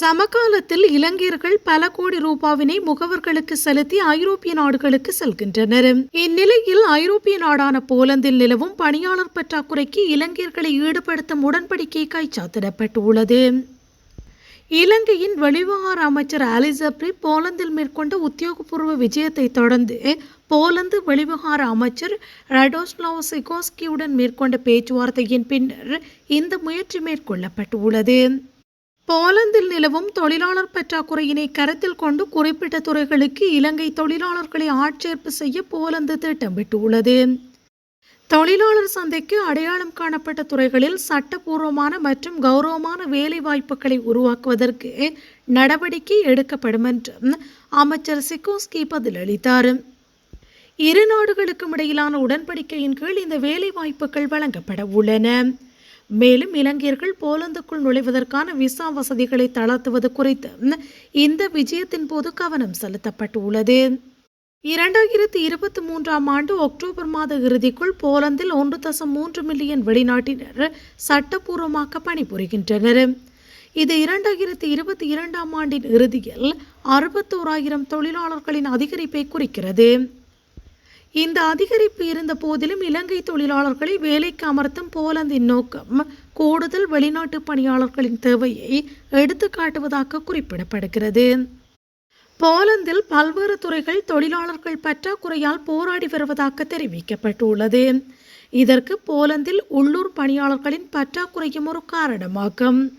சமகாலத்தில் இலங்கையர்கள் பல கோடி ரூபாவினை முகவர்களுக்கு செலுத்தி ஐரோப்பிய நாடுகளுக்கு செல்கின்றனர். இந்நிலையில் ஐரோப்பிய நாடான போலந்தில் நிலவும் பணியாளர் பற்றாக்குறைக்கு இலங்கையர்களை ஈடுபடுத்தும் உடன்படிக்கை கைச்சாத்திடப்பட்டுள்ளது. இலங்கையின் வெளிவிவகார அமைச்சர் அலிசப்ரி போலந்தில் மேற்கொண்ட உத்தியோகபூர்வ விஜயத்தை தொடர்ந்து போலந்து வெளிவிவகார அமைச்சர் ரடோஸ்லாவ் சிகோஸ்கியுடன் மேற்கொண்ட பேச்சுவார்த்தையின் பின்னர் இந்த முயற்சி மேற்கொள்ளப்பட்டுள்ளது. போலந்தில் நிலவும் தொழிலாளர் பற்றாக்குறையினை கருத்தில் கொண்டு குறிப்பிட்ட துறைகளுக்கு இலங்கை தொழிலாளர்களை ஆட்சேர்ப்பு செய்ய போலந்து திட்டமிட்டுள்ளது. தொழிலாளர் சந்தைக்கு அடையாளம் காணப்பட்ட துறைகளில் சட்டபூர்வமான மற்றும் கௌரவமான வேலை வாய்ப்புகளை உருவாக்குவதற்கு நடவடிக்கை எடுக்கப்படும் என்றும் அமைச்சர் சிக்கோஸ்கி பதிலளித்தார். இரு நாடுகளுக்கும் இடையிலான உடன்படிக்கையின் கீழ் இந்த வேலை வாய்ப்புகள் வழங்கப்பட உள்ளன. மேலும் இலங்கையர்கள் போலந்துக்குள் நுழைவதற்கான விசா வசதிகளை தளர்த்துவது குறித்து இந்த விஜயத்தின் போது கவனம் செலுத்தப்பட்டுள்ளது. இரண்டாயிரத்தி இருபத்தி மூன்றாம் ஆண்டு அக்டோபர் மாத இறுதிக்குள் போலந்தில் ஒன்று தசம் மூன்று மில்லியன் வெளிநாட்டினர் சட்டப்பூர்வமாக பணிபுரிகின்றனர். இது இரண்டாயிரத்தி இருபத்தி இரண்டாம் ஆண்டின் இறுதியில் அறுபத்தோராயிரம் தொழிலாளர்களின் அதிகரிப்பை குறிக்கிறது. இந்த அதிகரிப்பு இருந்த போதிலும் இலங்கை தொழிலாளர்களை வேலைக்கு அமர்த்தும் போலந்தின் நோக்கம் கூடுதல் வெளிநாட்டு பணியாளர்களின் தேவையை எடுத்துக்காட்டுவதாக குறிப்பிடப்படுகிறது. போலந்தில் பல்வேறு துறைகள் தொழிலாளர்கள் பற்றாக்குறையால் போராடி வருவதாக தெரிவிக்கப்பட்டுள்ளது. இதற்கு போலந்தில் உள்ளூர் பணியாளர்களின் பற்றாக்குறையும் ஒரு காரணமாகும்.